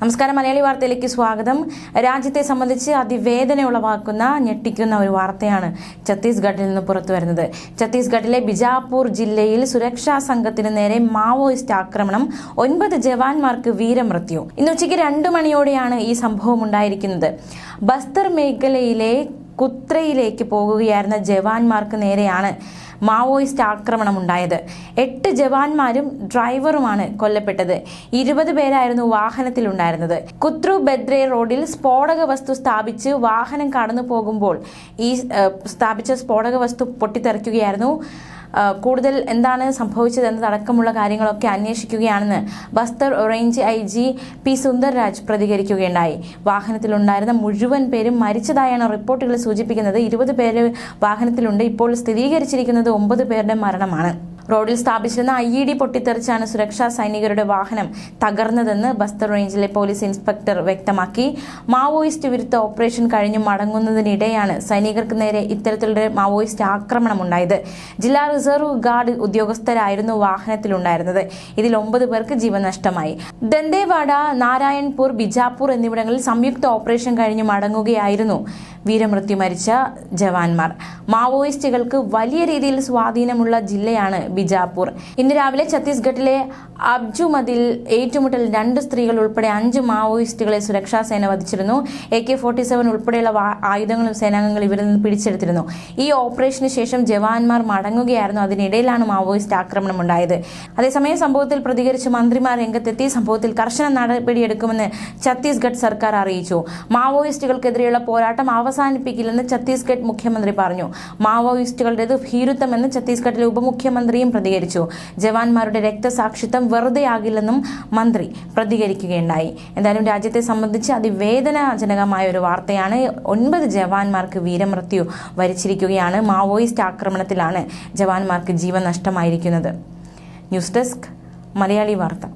നമസ്കാരം. മലയാളി വാർത്തയിലേക്ക് സ്വാഗതം. രാജ്യത്തെ സംബന്ധിച്ച് അതിവേദന ഉളവാക്കുന്ന ഞെട്ടിക്കുന്ന ഒരു വാർത്തയാണ് ഛത്തീസ്ഗഡിൽ നിന്ന് പുറത്തു വരുന്നത്. ഛത്തീസ്ഗഡിലെ ബിജാപൂർ ജില്ലയിൽ സുരക്ഷാ സംഘത്തിന് നേരെ മാവോയിസ്റ്റ് ആക്രമണം. ഒൻപത് ജവാന്മാർക്ക് വീരമൃത്യു. ഇന്ന് ഉച്ചയ്ക്ക് രണ്ടു മണിയോടെയാണ് ഈ സംഭവം ഉണ്ടായിരിക്കുന്നത്. ബസ്തർ മേഖലയിലെ കുത്രയിലേക്ക് പോകുകയായിരുന്ന ജവാന്മാർക്ക് നേരെയാണ് മാവോയിസ്റ്റ് ആക്രമണം ഉണ്ടായത് എട്ട് ജവാന്മാരും ഡ്രൈവറുമാണ് കൊല്ലപ്പെട്ടത്. ഇരുപത് പേരായിരുന്നു വാഹനത്തിലുണ്ടായിരുന്നത്. കുത്രു ബദ്രെ റോഡിൽ സ്ഫോടക വസ്തു സ്ഥാപിച്ച് വാഹനം കടന്നു പോകുമ്പോൾ ഈ സ്ഥാപിച്ച സ്ഫോടക വസ്തു പൊട്ടിത്തെറിക്കുകയായിരുന്നു. കൂടുതൽ എന്താണ് സംഭവിച്ചത് എന്നതടക്കമുള്ള കാര്യങ്ങളൊക്കെ അന്വേഷിക്കുകയാണെന്ന് Bastar range I G P Sundarraj പ്രതികരിക്കുകയുണ്ടായി. വാഹനത്തിലുണ്ടായിരുന്ന മുഴുവൻ പേരും മരിച്ചതായാണ് റിപ്പോർട്ടുകൾ സൂചിപ്പിക്കുന്നത്. ഇരുപത് പേര് വാഹനത്തിലുണ്ട്. ഇപ്പോൾ സ്ഥിരീകരിച്ചിരിക്കുന്നത് ഒമ്പത് പേരുടെ മരണമാണ്. റോഡിൽ സ്ഥാപിച്ചിരുന്ന ഐ ഇ ഡി പൊട്ടിത്തെറിച്ചാണ് സുരക്ഷാ സൈനികരുടെ വാഹനം തകർന്നതെന്ന് ബസ്തർ റേഞ്ചിലെ പോലീസ് ഇൻസ്പെക്ടർ വ്യക്തമാക്കി. മാവോയിസ്റ്റ് വിരുദ്ധ ഓപ്പറേഷൻ കഴിഞ്ഞു മടങ്ങുന്നതിനിടെയാണ് സൈനികർക്ക് നേരെ ഇത്തരത്തിലൊരു മാവോയിസ്റ്റ് ആക്രമണം ഉണ്ടായത് ജില്ലാ റിസർവ് ഗാർഡ് ഉദ്യോഗസ്ഥരായിരുന്നു വാഹനത്തിലുണ്ടായിരുന്നത്. ഇതിൽ ഒമ്പത് പേർക്ക് ജീവൻ നഷ്ടമായി. ദന്തേവാഡ നാരായൺപൂർ ബിജാപൂർ എന്നിവിടങ്ങളിൽ സംയുക്ത ഓപ്പറേഷൻ കഴിഞ്ഞു മടങ്ങുകയായിരുന്നു വീരമൃത്യു മരിച്ച ജവാന്മാർ. മാവോയിസ്റ്റുകൾക്ക് വലിയ രീതിയിൽ സ്വാധീനമുള്ള ജില്ലയാണ് ബിജാപൂർ. ഇന്ന് രാവിലെ ഛത്തീസ്ഗഡിലെ അബ്ജുമതിൽ ഏറ്റുമുട്ടൽ രണ്ട് സ്ത്രീകൾ ഉൾപ്പെടെ അഞ്ച് മാവോയിസ്റ്റുകളെ സുരക്ഷാ സേന വധിച്ചിരുന്നു. എ കെ ഫോർട്ടി സെവൻ ഉൾപ്പെടെയുള്ള ആയുധങ്ങളും സേനാംഗങ്ങൾ ഇവരിൽ നിന്ന് പിടിച്ചെടുത്തിരുന്നു. ഈ ഓപ്പറേഷന് ശേഷം ജവാന്മാർ മടങ്ങുകയായിരുന്നു. അതിനിടയിലാണ് മാവോയിസ്റ്റ് ആക്രമണം ഉണ്ടായത് അതേസമയം സംഭവത്തിൽ പ്രതികരിച്ച് മന്ത്രിമാർ രംഗത്തെത്തി. സംഭവത്തിൽ കർശന നടപടിയെടുക്കുമെന്ന് ഛത്തീസ്ഗഡ് സർക്കാർ അറിയിച്ചു. മാവോയിസ്റ്റുകൾക്കെതിരെയുള്ള പോരാട്ടം അവസാനിപ്പിക്കില്ലെന്ന് ഛത്തീസ്ഗഡ് മുഖ്യമന്ത്രി പറഞ്ഞു. മാവോയിസ്റ്റുകളുടേത് ഭീരുത്വമെന്ന് ഛത്തീസ്ഗഡിലെ ഉപമുഖ്യമന്ത്രിയും പ്രതികരിച്ചു. ജവാന്മാരുടെ രക്തസാക്ഷിത്വം വെറുതെയാകില്ലെന്നും മന്ത്രി പ്രതികരിക്കുകയുണ്ടായി. എന്തായാലും രാജ്യത്തെ സംബന്ധിച്ച് അതിവേദനാജനകമായ ഒരു വാർത്തയാണ് ഒൻപത് ജവാന്മാർക്ക് വീരമൃത്യു വരിച്ചിരിക്കുകയാണ്. മാവോയിസ്റ്റ് ആക്രമണത്തിലാണ് ജവാന്മാർക്ക് ജീവൻ നഷ്ടമായിരിക്കുന്നത് ന്യൂസ് ഡെസ്ക് മലയാളി വാർത്ത.